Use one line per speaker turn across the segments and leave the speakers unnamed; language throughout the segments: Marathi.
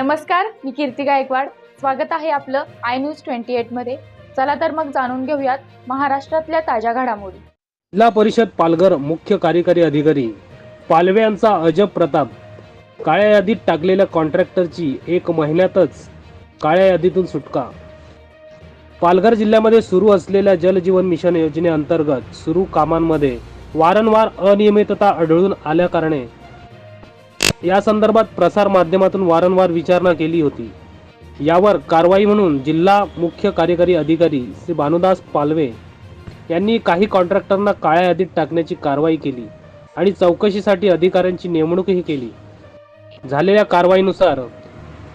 नमस्कार मी कीर्ती गायकवाड. स्वागत आहे आपलं आय न्यूज ट्वेंटी एटमध्ये. चला तर मग जाणून घेऊयात महाराष्ट्रातल्या ताज्या घडामोडी.
जिल्हा परिषद पालघर मुख्य कार्यकारी अधिकारी पालवे यांचा अजब प्रताप. काळ्या यादीत टाकलेल्या कॉन्ट्रॅक्टरची एक महिन्यातच काळ्या यादीतून सुटका. पालघर जिल्ह्यामध्ये सुरू असलेल्या जलजीवन मिशन योजनेअंतर्गत सुरू कामांमध्ये वारंवार अनियमितता आढळून आल्याकारणे या संदर्भात प्रसार माध्यमातून वारंवार विचारणा केली होती. यावर कारवाई म्हणून जिल्हा मुख्य कार्यकारी अधिकारी श्री भानुदास पालवे यांनी काही कॉन्ट्रॅक्टरना काळ्या यादीत टाकण्याची कारवाई केली आणि चौकशीसाठी अधिकाऱ्यांची नेमणूकही केली. झालेल्या कारवाईनुसार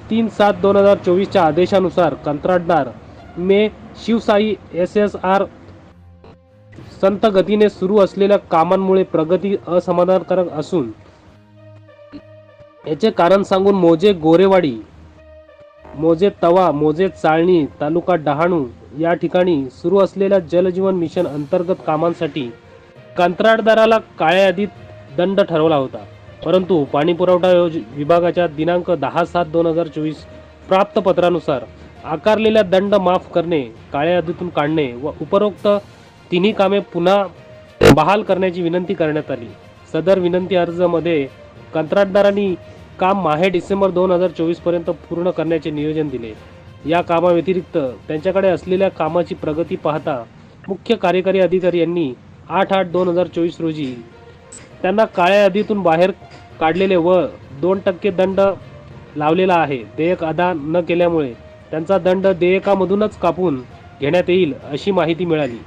तीन सात दोन हजार चोवीसच्या आदेशानुसार कंत्राटदार मे शिवसाई एस एस आर संत गतीने सुरू असलेल्या कामांमुळे प्रगती असमाधानकारक असून याचे कारण सांगून मोजे गोरेवाडी मोजे तवा मोजे चाळणी तालुका डहाणू या ठिकाणी सुरू असलेल्या जलजीवन मिशन अंतर्गत कामांसाठी कंत्राटदाराला काळ्या यादीत दंड ठरवला होता. परंतु पाणी पुरवठा योज विभागाच्या दिनांक दहा सात दोन हजार चोवीस प्राप्त पत्रानुसार आकारलेल्या दंड माफ करणे काळ्या यादीतून काढणे व उपरोक्त तिन्ही कामे पुन्हा बहाल करण्याची विनंती करण्यात आली. सदर विनंती अर्जमध्ये कंत्राटदारांनी काम माहे डिसेंबर दोन हजार चोवीसपर्यंत पूर्ण करण्याचे नियोजन दिले. या कामाव्यतिरिक्त त्यांच्याकडे असलेल्या कामाची प्रगती पाहता मुख्य कार्यकारी अधिकारी यांनी आठ आठ दोन हजार चोवीस रोजी त्यांना काळ्या यादीतून बाहेर काढलेले व दोन टक्के दंड लावलेला आहे. देयक अदा न केल्यामुळे त्यांचा दंड देयकामधूनच कापून घेण्यात येईल अशी माहिती मिळाली.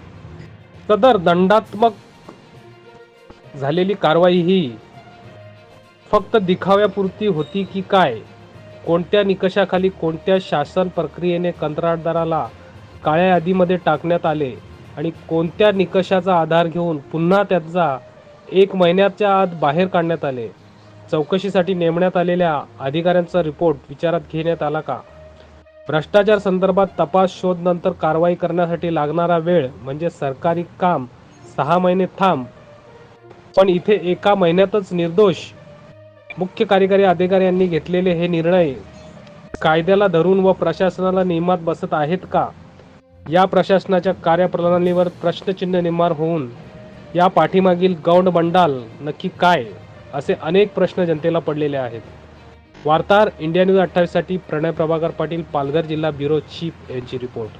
सदर दंडात्मक झालेली कारवाई ही फक्त दिखाव्यापुरती होती की काय? कोणत्या निकषाखाली कोणत्या शासन प्रक्रियेने कंत्राटदाराला काळ्या यादीमध्ये टाकण्यात आले आणि कोणत्या निकषाचा आधार घेऊन पुन्हा त्याचा एक महिन्याच्या आत बाहेर काढण्यात आले? चौकशीसाठी नेमण्यात आलेल्या अधिकाऱ्यांचा रिपोर्ट विचारात घेण्यात आला का? भ्रष्टाचार संदर्भात तपास शोध नंतर कारवाई करण्यासाठी लागणारा वेळ म्हणजे सरकारी काम सहा महिने थांब. पण इथे एका महिन्यातच निर्दोष मुख्य कार्यकारी अधिकारी यांनी घेतलेले हे निर्णय कायद्याला धरून व प्रशासनाला नियमात बसत आहेत का? या प्रशासनाच्या कार्यप्रणालीवर प्रश्नचिन्ह निर्माण होऊन या पाठीमागील गौंड बंडाल नक्की काय? असे अनेक प्रश्न जनतेला पडलेले आहेत. वार्ताहर इंडिया न्यूज अठ्ठावीससाठी प्रणय प्रभाकर पाटील पालघर जिल्हा ब्युरो चीफ यांची रिपोर्ट.